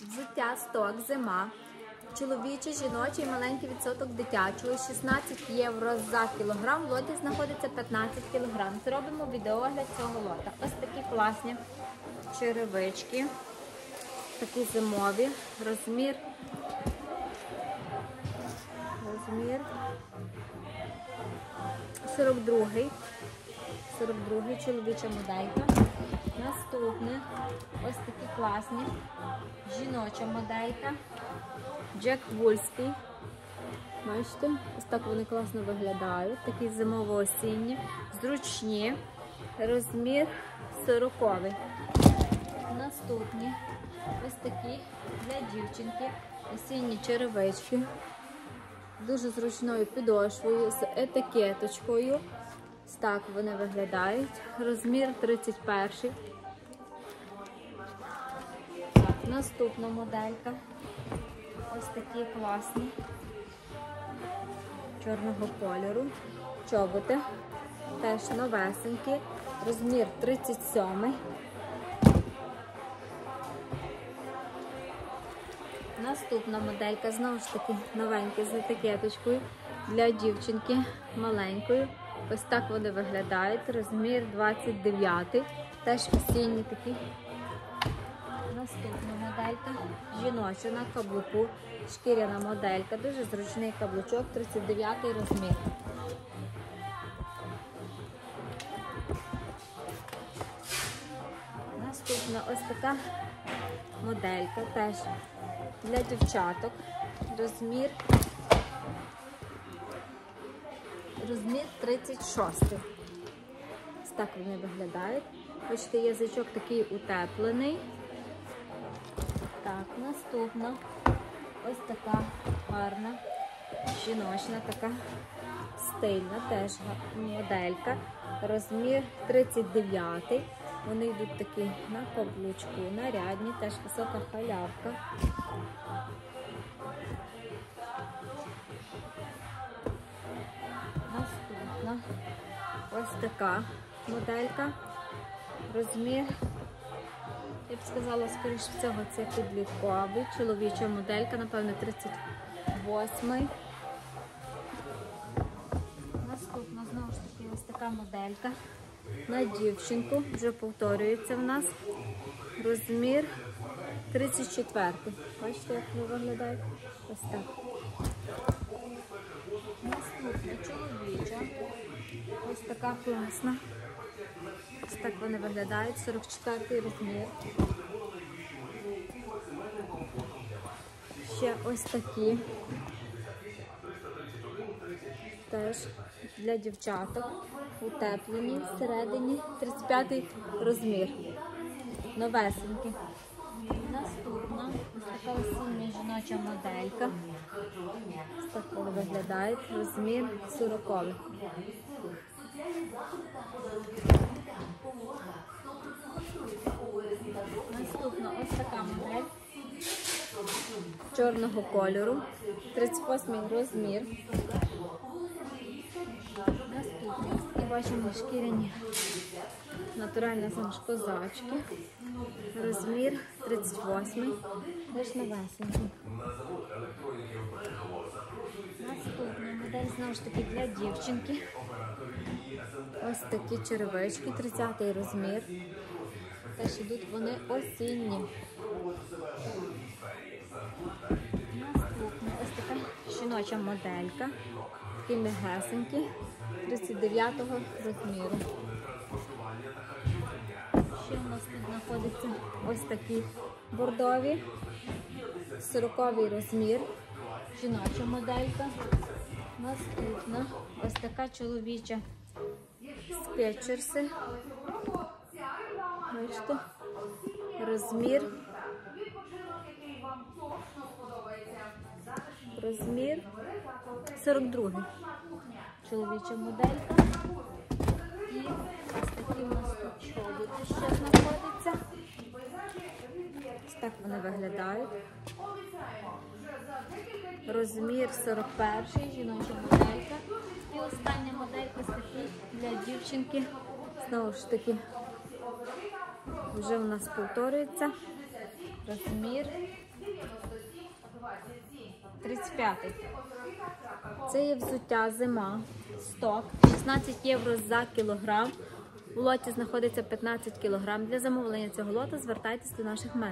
Взуття, сток, зима. Чоловічий, жіночий, маленький відсоток дитячого, 16 євро за кілограм. В лоті знаходиться 15 кілограм. Зробимо відеогляд цього лота. Ось такі класні черевички, такі зимові, розмір. Розмір 42. 42 чоловіча моделька. Наступне ось такі класні жіноча моделька. Джек Вульський. Бачите, ось так вони класно виглядають. Такі зимово-осінні, зручні. Розмір 40. Наступні ось такі для дівчинки. Осінні черевички. Дуже зручною підошвою, з етикеточкою. Ось так вони виглядають. Розмір 31. Так, наступна моделька. Ось такі класні. Чорного кольору. Чоботи. Теж новесенькі. Розмір 37. Наступна моделька, знову ж таки, новенька з етикеточкою для дівчинки маленької. Ось так вони виглядають. Розмір 29. Теж осінні такі. Наступна моделька. Жіноча на каблуку. Шкіряна моделька. Дуже зручний каблучок, 39 розмір. Наступна ось така моделька теж для дівчаток. Розмір розмір 36. Ось так вони виглядають. Бачите, язичок такий утеплений. Так, наступна ось така гарна, жіночна, така стильна теж моделька. Розмір 39. Вони йдуть такі на каблучку, нарядні, теж висока халявка. Наступна ось така моделька. Розмір, я б сказала, скоріш всього, це підлітковий. Чоловіча моделька, напевно, 38. Наступна, знову ж таки, ось така моделька. На дівчинку вже повторюється в нас. Розмір 34. Бачите, як вони виглядають? Ось так. Наступна чоловіча. Ось така класна. Ось так вони виглядають. 44 розмір. Ще ось такі. Теж для дівчаток. Утеплені всередині 35 розмір. Новесенькі. Така осіння жіноча моделька. Так вони виглядають. Розмір 40. Наступна ось така модель чорного кольору. 38 розмір. Наступні і бачимо шкіряні натуральні самшкозачки. Розмір 38. Теж новесенький. Наступна модель знову ж таки для дівчинки. Ось такі черевички, 30 розмір. Теж ідуть вони осінні. Наступна ось така жіноча моделька. Такі мегесенькі, 39 розміру. Ще у нас тут знаходяться ось такі бордові, 40 розмір, жіноча моделька. Наступна ось така чоловіча скетчерси. Бачите, розмір. Розмір 42. Чоловіча моделька. І ось такі у нас тут так вони виглядають. Розмір 41, жіноча моделька. І остання моделька такі для дівчинки. Знову ж таки, вже у нас повторюється. Розмір 35. Це є взуття зима, сток, 16 євро за кілограм. У лоті знаходиться 15 кілограм. Для замовлення цього лоту звертайтесь до наших менеджерів.